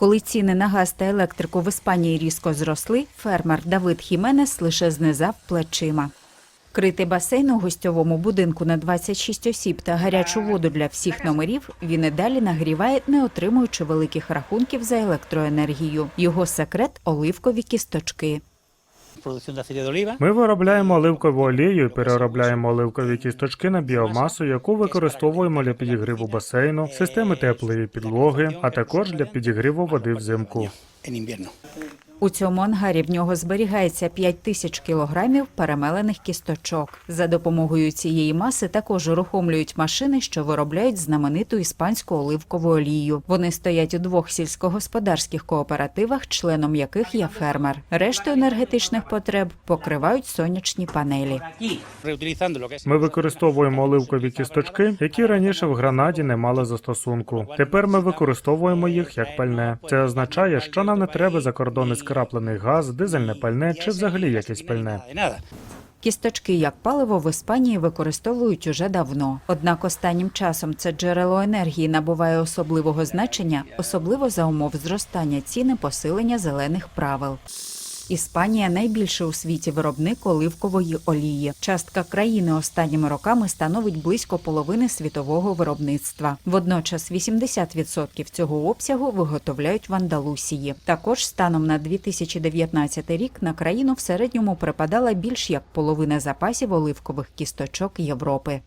Коли ціни на газ та електрику в Іспанії різко зросли, фермер Давид Хіменес лише знизав плечима. Крити басейн у гостьовому будинку на 26 осіб та гарячу воду для всіх номерів він і далі нагріває, не отримуючи великих рахунків за електроенергію. Його секрет оливкові кісточки. Ми виробляємо оливкову олію і переробляємо оливкові кісточки на біомасу, яку використовуємо для підігріву басейну, системи теплої підлоги, а також для підігріву води взимку. У цьому ангарі в нього зберігається 5 тисяч кілограмів перемелених кісточок. За допомогою цієї маси також урухомлюють машини, що виробляють знамениту іспанську оливкову олію. Вони стоять у двох сільськогосподарських кооперативах, членом яких є фермер. Решту енергетичних потреб покривають сонячні панелі. Ми використовуємо оливкові кісточки, які раніше в Гранаді не мали застосунку. Тепер ми використовуємо їх як пальне. Це означає, що нам не треба за кордони скраплений газ, дизельне пальне чи взагалі якесь пальне. Кісточки як паливо в Іспанії використовують уже давно. Однак останнім часом це джерело енергії набуває особливого значення, особливо за умов зростання ціни посилення зелених правил. Іспанія найбільший у світі виробник оливкової олії. Частка країни останніми роками становить близько половини світового виробництва. Водночас 80% цього обсягу виготовляють в Андалусії. Також станом на 2019 рік на країну в середньому припадала більш як половина запасів оливкових кісточок Європи.